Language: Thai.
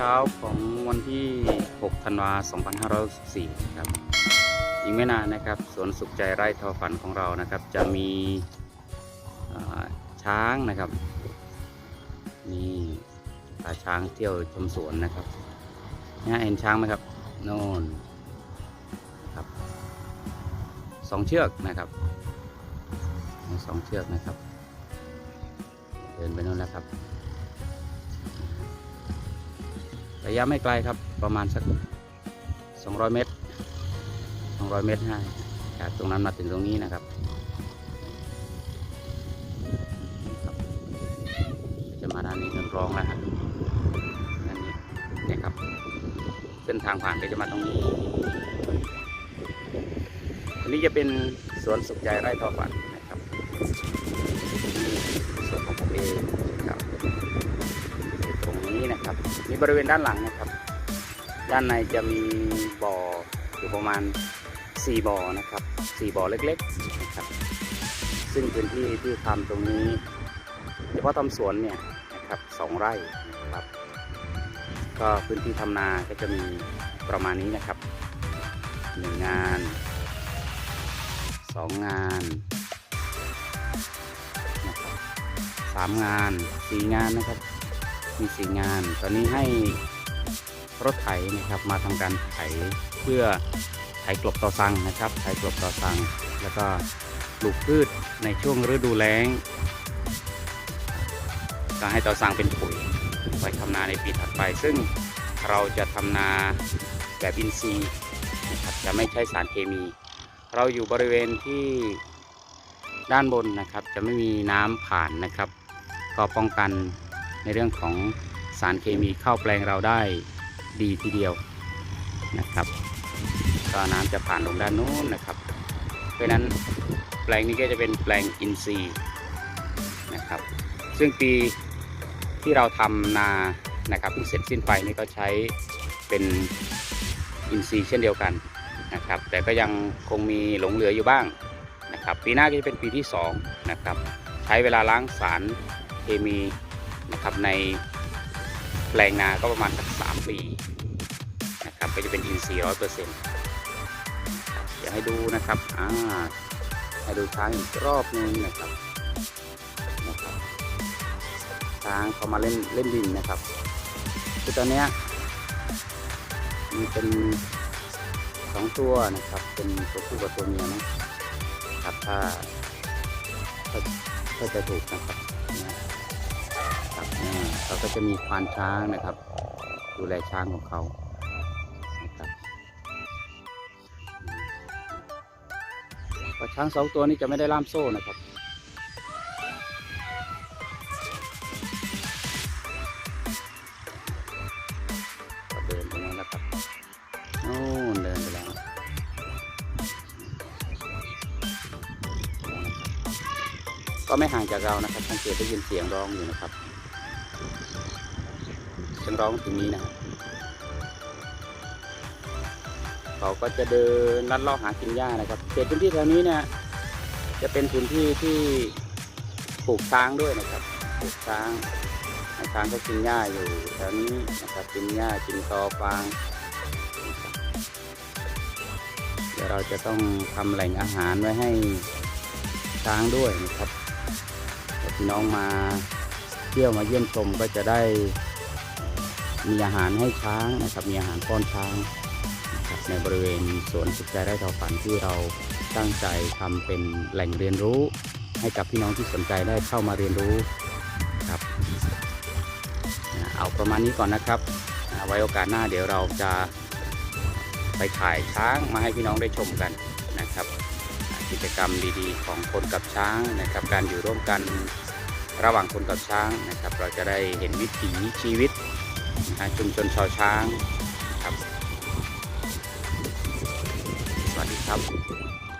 ช้าของวันที่ 6 ธันวา2564ครับ อีกไม่นานนะครับ สวนสุขใจไร่ทอฝันของเรานะครับ จะมีช้างนะครับนี่พาช้างเที่ยวชมสวนนะครับเนี่เห็นช้างไหมครับโน่นครับสองเชือกนะครับสองเชือกนะครับ เดินไปโน่นแล้วครับ ระยะไม่ไกลครับประมาณสัก 200 เมตร 200 เมตรให้จากตรงนั้นมาถึงตรงนี้นะครับ จะมาด้านนี้เดินร้องแล้วฮะด้านนี้นี่ครับ เส้นทางผ่านก็จะมาตรงนี้อันนี้จะเป็นสวนสุขใจไร่ทอฝันนะครับสวนของผมเอง นี้นะครับริเวณด้านหลังนะครับ ด้านในจะมีบ่ออยู่ประมาณ 4 บ่อนะครับ4บ่อเล็กๆนะครับ ซึ่งพื้นที่ที่ทำตรงนี้เฉพาะทำสวนเนี่ยนะครับสองไร่นะครับ ก็พื้นที่ทำนาก็จะมีประมาณนี้นะครับหนึ่งงานสองงานสามงานสี่งานนะครับ มีสีงาน ตอนนี้ให้รถไถนะครับมาทำการไถเพื่อไถกลบต่อสังนะครับไถกลบต่อสัง แล้วก็ปลูกพืชในช่วงฤดูแล้งก็ให้ต่อสังเป็นปุ๋ยไว้ทำนาในปีถัดไป ซึ่งเราจะทำนาแบบอินทรีย์นะครับจะไม่ใช้สารเคมี เราอยู่บริเวณที่ด้านบนนะครับ จะไม่มีน้ำผ่านนะครับ ก็ป้องกัน ในเรื่องของสารเคมีเข้าแปลงเราได้ดีทีเดียวนะครับก็น้ำจะผ่านลงด้านนู้นนะครับ เพราะนั้นแปลงนี้ก็จะเป็นแปลงอินทรีย์นะครับ ซึ่งปีที่เราทำนานะครับเพิ่งเสร็จสิ้นไปนี่ก็ใช้เป็นอินทรีย์เช่นเดียวกันนะครับ แต่ก็ยังคงมีหลงเหลืออยู่บ้างนะครับ ปีหน้าก็จะเป็นปีที่สองนะครับ ใช้เวลาล้างสารเคมี นะครับในแปลงนาก็ประมาณสักสามปีนะครับก็จะเป็นอินทรีย์ร้อยเปอร์เซ็นต์อยากให้ดูนะครับอ่าให้ดูช้างอีกรอบนึงนะครับนะครับช้างเขามาเล่นเล่นดินนะครับคือตอนเนี้ยมีเป็นสองตัวนะครับ เป็นตัวผู้กับตัวเมียนะครับถ้าถ้าจะถูกนะครับครับอ่า เขาก็จะมีควานช้างนะครับ ดูแลช้างของเขานะครับช้างสองตัวนี้จะไม่ได้ล่ามโซ่นะครับก็เดินไปแล้วครับโน่นเดินไปแล้วก็ไม่ห่างจากเรานะครับสังเกตได้ยินเสียงร้องอยู่นะครับ เสียงร้องตรงนี้นะครับเขาก็จะเดินลัดเลาะหากินหญ้านะครับเขตพื้นที่แถวนี้เนี่ยจะเป็นพื้นที่ที่ปลูกช้างด้วยนะครับปลูกช้างช้างก็กินหญ้าอยู่แถวนี้นะครับกินหญ้ากินตอฟางเดี๋ยวเราจะต้องทำแหล่งอาหารไว้ให้ช้างด้วยนะครับพี่น้องมา เที่ยวมาเยี่ยมชมก็จะได้มีอาหารให้ช้างนะครับ มีอาหารป้อนช้างนะครับในบริเวณสวนสุขใจไร่ทอฝันที่เราตั้งใจทำเป็นแหล่งเรียนรู้ ให้กับพี่น้องที่สนใจได้เข้ามาเรียนรู้ครับเอาประมาณนี้ก่อนนะครับ ไว้โอกาสหน้าเดี๋ยวเราจะไปถ่ายช้างมาให้พี่น้องได้ชมกันนะครับ กิจกรรมดีๆ ของคนกับช้างนะครับ การอยู่ร่วมกัน ระหว่างคนกับช้างนะครับ เราจะได้เห็นวิถีชีวิตชุมชนชาวช้างครับสวัสดีครับ